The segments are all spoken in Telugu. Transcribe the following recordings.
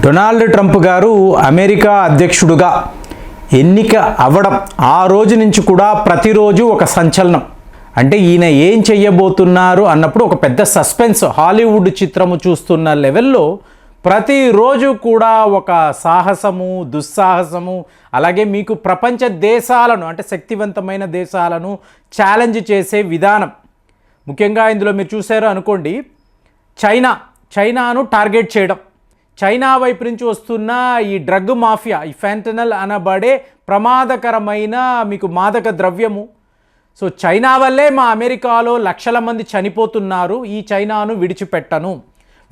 డొనాల్డ్ ట్రంప్ గారు అమెరికా అధ్యక్షుడుగా ఎన్నిక అవ్వడం ఆ రోజు నుంచి కూడా ప్రతిరోజు ఒక సంచలనం. అంటే ఈయన ఏం చెయ్యబోతున్నారు అన్నప్పుడు ఒక పెద్ద సస్పెన్స్ హాలీవుడ్ చిత్రము చూస్తున్న లెవెల్లో ప్రతిరోజు కూడా ఒక సాహసము దుస్సాహసము అలాగే మీకు ప్రపంచ దేశాలను అంటే శక్తివంతమైన దేశాలను ఛాలెంజ్ చేసే విధానం. ముఖ్యంగా ఇందులో మీరు చూసారు అనుకోండి చైనా చైనాను టార్గెట్ చేయడం. చైనా వైపు నుంచి వస్తున్న ఈ డ్రగ్ మాఫియా ఈ ఫెంటనల్ అనబడే ప్రమాదకరమైన మీకు మాదక ద్రవ్యము. సో చైనా వల్లే మా అమెరికాలో లక్షల మంది చనిపోతున్నారు. ఈ చైనాను విడిచిపెట్టను.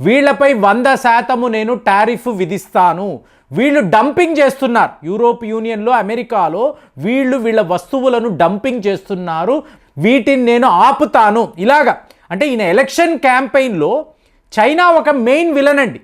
వీళ్ళపై వంద శాతము నేను టారిఫ్ విధిస్తాను. వీళ్ళు డంపింగ్ చేస్తున్నారు. యూరోప్ యూనియన్లో అమెరికాలో వీళ్ళు వీళ్ళ వస్తువులను డంపింగ్ చేస్తున్నారు. వీటిని నేను ఆపుతాను. ఇలాగా. అంటే ఈయన ఎలక్షన్ క్యాంపెయిన్లో చైనా ఒక మెయిన్ విలన్ అండి.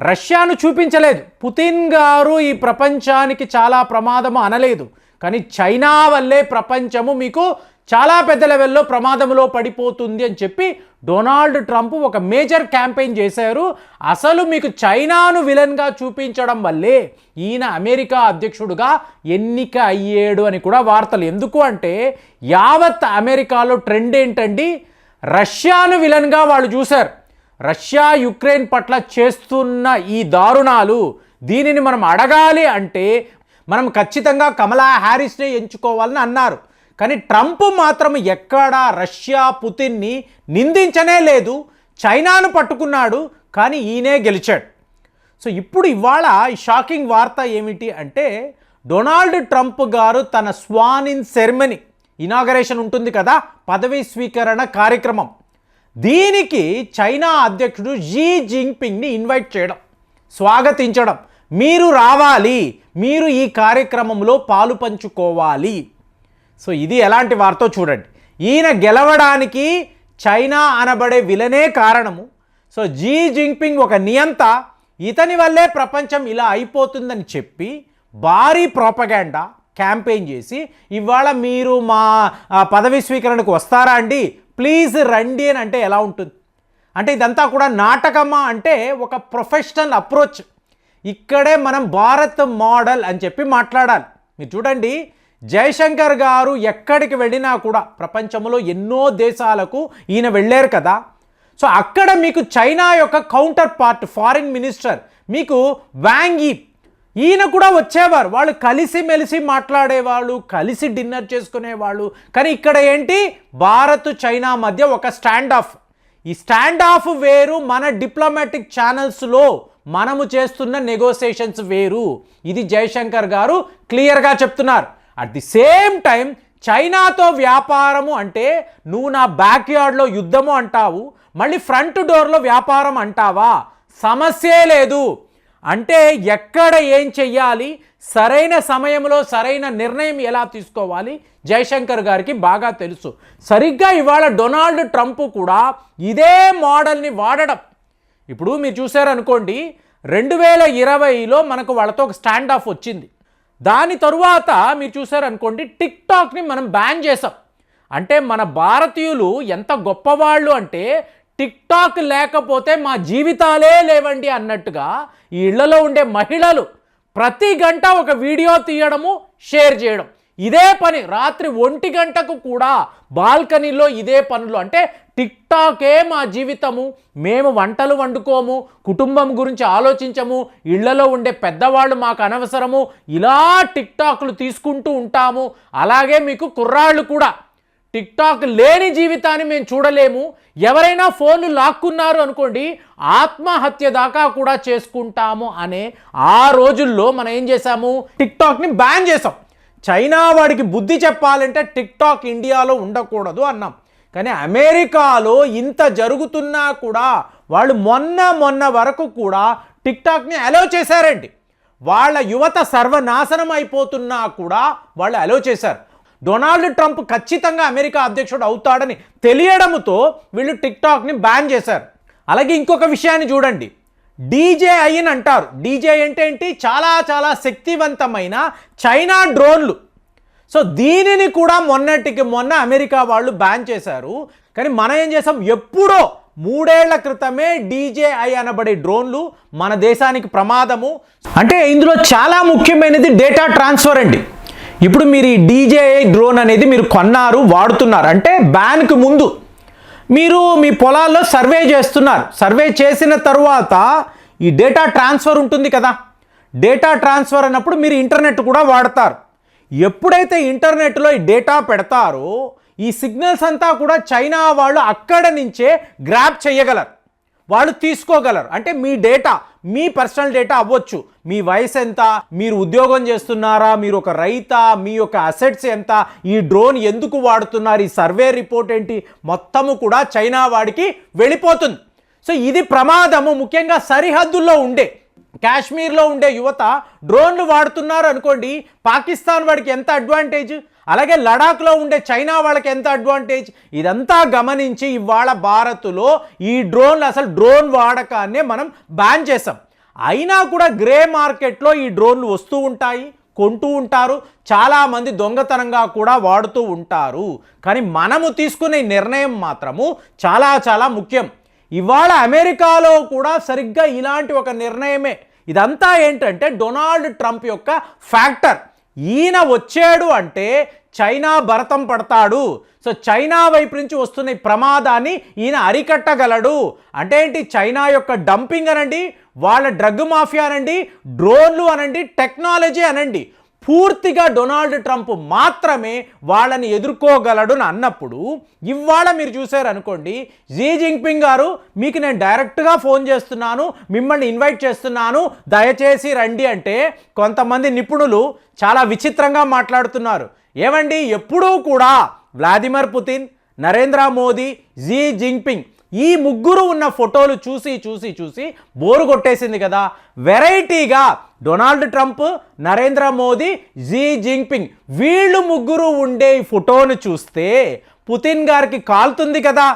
రష్యాను చూపించలేదు. పుతిన్ గారు ఈ ప్రపంచానికి చాలా ప్రమాదము అనలేదు. కానీ చైనా వల్లే ప్రపంచము మీకు చాలా పెద్ద లెవెల్లో ప్రమాదంలో పడిపోతుంది అని చెప్పి డొనాల్డ్ ట్రంప్ ఒక మేజర్ క్యాంపెయిన్ చేశారు. అసలు మీకు చైనాను విలన్గా చూపించడం వల్లే ఈయన అమెరికా అధ్యక్షుడుగా ఎన్నిక అయ్యాడు అని కూడా వార్తలు. ఎందుకు అంటే యావత్ అమెరికాలో ట్రెండ్ ఏంటండి? రష్యాను విలన్గా వాళ్ళు చూశారు. రష్యా యుక్రెయిన్ పట్ల చేస్తున్న ఈ దారుణాలు దీనిని మనం అడగాలి అంటే మనం ఖచ్చితంగా కమలా హ్యారిస్నే ఎంచుకోవాలని అన్నారు. కానీ ట్రంప్ మాత్రం ఎక్కడా రష్యా పుతిన్ని నిందించనే లేదు. చైనాను పట్టుకున్నాడు కానీ ఈయనే గెలిచాడు. సో ఇప్పుడు ఇవాళ షాకింగ్ వార్త ఏమిటి అంటే డొనాల్డ్ ట్రంప్ గారు తన స్వాన్ ఇన్ సెరమనీ ఇనాగరేషన్ ఉంటుంది కదా పదవీ స్వీకరణ కార్యక్రమం. దీనికి చైనా అధ్యక్షుడు జీ జింగ్పింగ్ని ఇన్వైట్ చేయడం స్వాగతించడం. మీరు రావాలి మీరు ఈ కార్యక్రమంలో పాలు పంచుకోవాలి. సో ఇది ఎలాంటి వార్తో చూడండి. ఈయన గెలవడానికి చైనా అనబడే విలనే కారణము. సో జీ జింగ్పింగ్ ఒక నియంత ఇతని వల్లే ప్రపంచం ఇలా అయిపోతుందని చెప్పి భారీ ప్రోపగాండా క్యాంపెయిన్ చేసి ఇవాళ మీరు మా పదవీ పదవి స్వీకరణకు వస్తారా అండి? ప్లీజ్ రండి అని అంటే ఎలా ఉంటుంది? అంటే ఇదంతా కూడా నాటకమా అంటే ఒక ప్రొఫెషనల్ అప్రోచ్. ఇక్కడే మనం భారత్ మోడల్ అని చెప్పి మాట్లాడాలి. మీరు చూడండి జయశంకర్ గారు ఎక్కడికి వెళ్ళినా కూడా ప్రపంచంలో ఎన్నో దేశాలకు ఈయన వెళ్ళారు కదా. సో అక్కడ మీకు చైనా యొక్క కౌంటర్ పార్ట్ ఫారిన్ మినిస్టర్ మీకు వాంగి ఈయన కూడా వచ్చేవారు. వాళ్ళు కలిసి మెలిసి మాట్లాడేవాళ్ళు కలిసి డిన్నర్ చేసుకునేవాళ్ళు. కానీ ఇక్కడ ఏంటి? భారత్ చైనా మధ్య ఒక స్టాండ్ ఆఫ్ ఈ స్టాండ్ ఆఫ్ వేరు మన డిప్లొమాటిక్ ఛానల్స్లో మనము చేస్తున్న నెగోసియేషన్స్ వేరు. ఇది జయశంకర్ గారు క్లియర్గా చెప్తున్నారు. అట్ ది సేమ్ టైం చైనాతో వ్యాపారము అంటే నువ్వు నా బ్యాక్ యార్డ్లో యుద్ధము అంటావు మళ్ళీ ఫ్రంట్ డోర్లో వ్యాపారం అంటావా? సమస్యే లేదు. అంటే ఎక్కడ ఏం చెయ్యాలి? సరైన సమయంలో సరైన నిర్ణయం ఎలా తీసుకోవాలి? జయశంకర్ గారికి బాగా తెలుసు. సరిగ్గా ఇవాళ డొనాల్డ్ ట్రంప్ కూడా ఇదే మోడల్ని వాడడం. ఇప్పుడు మీరు చూశారనుకోండి రెండు వేల ఇరవైలో మనకు వాళ్ళతో ఒక స్టాండ్ ఆఫ్ వచ్చింది. దాని తరువాత మీరు చూశారనుకోండి టిక్ టాక్ని మనం బ్యాన్ చేసాం అంటే మన భారతీయులు ఎంత గొప్పవాళ్ళు అంటే టిక్టాక్ లేకపోతే మా జీవితాలే లేవండి అన్నట్టుగా ఈ ఇళ్ళలో ఉండే మహిళలు ప్రతి గంట ఒక వీడియో తీయడము షేర్ చేయడం. ఇదే పని రాత్రి ఒంటి గంటకు కూడా బాల్కనీలో ఇదే పనులు. అంటే టిక్ టాకే మా జీవితము. మేము వంటలు వండుకోము కుటుంబం గురించి ఆలోచించము ఇళ్ళలో ఉండే పెద్దవాళ్ళు మాకు అనవసరము. ఇలా టిక్ టాక్లు తీసుకుంటూ ఉంటాము. అలాగే మీకు కుర్రాళ్ళు కూడా. టిక్టాక్ లేని జీవితాన్ని మేము చూడలేము. ఎవరైనా ఫోన్లు లాక్కున్నారు అనుకోండి ఆత్మహత్య దాకా కూడా చేసుకుంటాము అనే ఆ రోజుల్లో మనం ఏం చేశాము? టిక్టాక్ని బ్యాన్ చేసాం చైనా వాడికి బుద్ధి చెప్పాలంటే టిక్టాక్ ఇండియాలో ఉండకూడదు అన్నాం. కానీ అమెరికాలో ఇంత జరుగుతున్నా కూడా వాళ్ళు మొన్న మొన్న వరకు కూడా టిక్టాక్ని అలో చేశారండి. వాళ్ళ యువత సర్వనాశనం అయిపోతున్నా కూడా వాళ్ళు అలో చేశారు. డొనాల్డ్ ట్రంప్ ఖచ్చితంగా అమెరికా అధ్యక్షుడు అవుతాడని తెలియడంతో వీళ్ళు టిక్ టాక్ని బ్యాన్ చేశారు. అలాగే ఇంకొక విషయాన్ని చూడండి. డీజే అని అంటారు. డీజే అంటే ఏంటి? చాలా చాలా శక్తివంతమైన చైనా డ్రోన్లు. సో దీనిని కూడా మొన్నటికి మొన్న అమెరికా వాళ్ళు బ్యాన్ చేశారు. కానీ మనం ఏం చేసాం? ఎప్పుడో మూడేళ్ళ క్రితమే డీజేఐ అనబడే డ్రోన్లు మన దేశానికి ప్రమాదము. అంటే ఇందులో చాలా ముఖ్యమైనది డేటా ట్రాన్స్ఫర్ అండి. ఇప్పుడు మీరు ఈ డీజేఐ డ్రోన్ అనేది మీరు కొన్నారు వాడుతున్నారు. అంటే బ్యాన్కు ముందు మీరు మీ పొలాల్లో సర్వే చేస్తున్నారు. సర్వే చేసిన తర్వాత ఈ డేటా ట్రాన్స్ఫర్ ఉంటుంది కదా. డేటా ట్రాన్స్ఫర్ అన్నప్పుడు మీరు ఇంటర్నెట్ కూడా వాడతారు. ఎప్పుడైతే ఇంటర్నెట్లో ఈ డేటా పెడతారో ఈ సిగ్నల్స్ అంతా కూడా చైనా వాళ్ళు అక్కడ నుంచే గ్రాప్ చేయగలరు. వాళ్ళు తీసుకోగలరు. అంటే మీ డేటా మీ పర్సనల్ డేటా అవ్వచ్చు. మీ వయసు ఎంత మీరు ఉద్యోగం చేస్తున్నారా మీరు ఒక రైతా మీ యొక్క అసెట్స్ ఎంత ఈ డ్రోన్ ఎందుకు వాడుతున్నారు ఈ సర్వే రిపోర్ట్ ఏంటి మొత్తము కూడా చైనా వాడికి వెళ్ళిపోతుంది. సో ఇది ప్రమాదము ముఖ్యంగా సరిహద్దుల్లో ఉండే కాశ్మీర్లో ఉండే యువత డ్రోన్లు వాడుతున్నారు అనుకోండి పాకిస్తాన్ వాడికి ఎంత అడ్వాంటేజ్? అలాగే లడాఖ్లో ఉండే చైనా వాళ్ళకి ఎంత అడ్వాంటేజ్? ఇదంతా గమనించి ఇవాళ భారత్లో ఈ డ్రోన్లు అసలు డ్రోన్ వాడకాన్నే మనం బ్యాన్ చేసాం అయినా కూడా గ్రే మార్కెట్లో ఈ డ్రోన్లు వస్తూ ఉంటాయి కొంటూ ఉంటారు. చాలామంది దొంగతనంగా కూడా వాడుతూ ఉంటారు. కానీ మనము తీసుకునే నిర్ణయం మాత్రము చాలా చాలా ముఖ్యం. ఇవాళ అమెరికాలో కూడా సరిగ్గా ఇలాంటి ఒక నిర్ణయమే. ఇదంతా ఏంటంటే డొనాల్డ్ ట్రంప్ యొక్క ఫ్యాక్టర్. ఈయన వచ్చాడు అంటే చైనా భరతం పడతాడు. సో చైనా వైపు నుంచి వస్తున్న ప్రమాదాన్ని ఈయన అరికట్టగలడు. అంటే ఏంటి? చైనా యొక్క డంపింగ్ అనండి వాళ్ళ డ్రగ్ మాఫియా అనండి డ్రోన్లు అనండి టెక్నాలజీ అనండి. పూర్తిగా డొనాల్డ్ ట్రంప్ మాత్రమే వాళ్ళని ఎదుర్కోగలడు అని అన్నప్పుడు ఇవాళ మీరు చూశారనుకోండి జీ జింగ్పింగ్ గారు మీకు నేను డైరెక్ట్గా ఫోన్ చేస్తున్నాను మిమ్మల్ని ఇన్వైట్ చేస్తున్నాను దయచేసి రండి అంటే కొంతమంది నిపుణులు చాలా విచిత్రంగా మాట్లాడుతున్నారు. ఏమండి? ఎప్పుడూ కూడా Vladimir Putin Narendra Modi Xi Jinping ఈ ముగ్గురు ఉన్న ఫోటోలు చూసి చూసి చూసి బోరు కొట్టేసింది కదా. వెరైటీగా Donald Trump Narendra Modi Xi Jinping వీళ్ళు ముగ్గురు ఉండే ఈ ఫోటోను చూస్తే పుతిన్ గారికి కాలుతుంది కదా.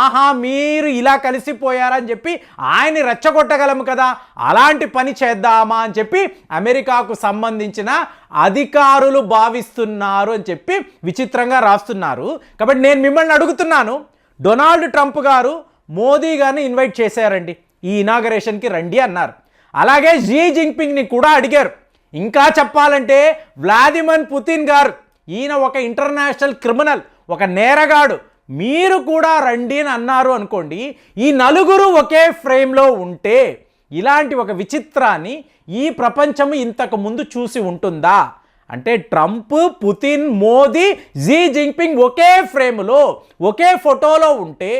ఆహా మీరు ఇలా కలిసిపోయారని చెప్పి ఆయన్ని రెచ్చగొట్టగలము కదా. అలాంటి పని చేద్దామా అని చెప్పి అమెరికాకు సంబంధించిన అధికారులు భావిస్తున్నారు అని చెప్పి విచిత్రంగా రాస్తున్నారు. కాబట్టి నేను మిమ్మల్ని అడుగుతున్నాను డొనాల్డ్ ట్రంప్ గారు మోదీ గారిని ఇన్వైట్ చేశారండి. ఈ ఇనాగరేషన్కి రండి అన్నారు. అలాగే జీ జింగ్పింగ్ని కూడా అడిగారు. ఇంకా చెప్పాలంటే వ్లాదిమిర్ పుతిన్ గారు ఈయన ఒక ఇంటర్నేషనల్ క్రిమినల్ ఒక నేరగాడు. మీరు కూడా రండి అని అన్నారు అనుకోండి ఈ నలుగురు ఒకే ఫ్రేమ్లో ఉంటే ఇలాంటి ఒక విచిత్రాన్ని ఈ ప్రపంచం ఇంతకు ముందు చూసి ఉంటుందా? అంటే Trump Putin Modi Xi Jinping ఒకే ఫ్రేమ్లో ఒకే ఫోటోలో ఉంటే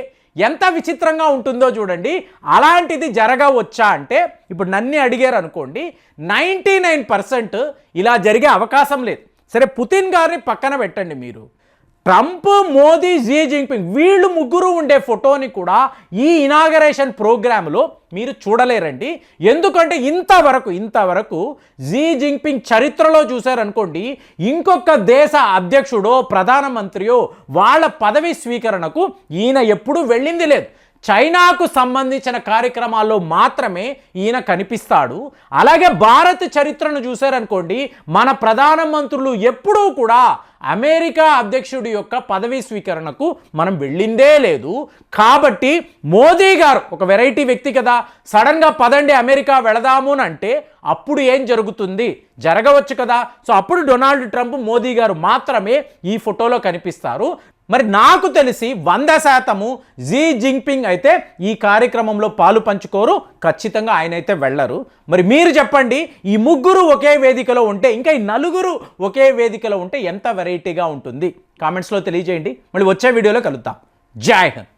ఎంత విచిత్రంగా ఉంటుందో చూడండి. అలాంటిది జరగవచ్చా అంటే ఇప్పుడు నన్ను అడిగారు అనుకోండి నైంటీ నైన్ పర్సెంట్ ఇలా జరిగే అవకాశం లేదు. సరే పుతిన్ గారిని పక్కన పెట్టండి మీరు. ట్రంప్ మోదీ జీ జింగ్పింగ్ వీళ్ళు ముగ్గురు ఉండే ఫోటోని కూడా ఈ ఇనాగరేషన్ ప్రోగ్రాంలో మీరు చూడలేరండి. ఎందుకంటే ఇంతవరకు ఇంతవరకు జీ జింగ్పింగ్ చరిత్రలో చూశారనుకోండి ఇంకొక దేశ అధ్యక్షుడో ప్రధానమంత్రియో వాళ్ళ పదవి స్వీకరణకు ఈయన ఎప్పుడూ వెళ్ళింది లేదు. చైనాకు సంబంధించిన కార్యక్రమాల్లో మాత్రమే ఈయన కనిపిస్తాడు. అలాగే భారత్ చరిత్రను చూశారనుకోండి మన ప్రధానమంత్రులు ఎప్పుడూ కూడా అమెరికా అధ్యక్షుడి యొక్క పదవీ స్వీకరణకు మనం వెళ్ళిందే లేదు. కాబట్టి మోదీ గారు ఒక వెరైటీ వ్యక్తి కదా సడన్గా పదండి అమెరికా వెళదాము అని అంటే అప్పుడు ఏం జరుగుతుంది? జరగవచ్చు కదా. సో అప్పుడు డొనాల్డ్ ట్రంప్ మోదీ గారు మాత్రమే ఈ ఫోటోలో కనిపిస్తారు. మరి నాకు తెలిసి వంద శాతము జీ జింగ్పింగ్ అయితే ఈ కార్యక్రమంలో పాలు పంచుకోరు ఖచ్చితంగా ఆయన అయితే వెళ్ళరు. మరి మీరు చెప్పండి ఈ ముగ్గురు ఒకే వేదికలో ఉంటే ఇంకా ఈ నలుగురు ఒకే వేదికలో ఉంటే ఎంత వెరైటీగా ఉంటుంది? కామెంట్స్లో తెలియజేయండి. మళ్ళీ వచ్చే వీడియోలో కలుద్దాం. జై హింద్.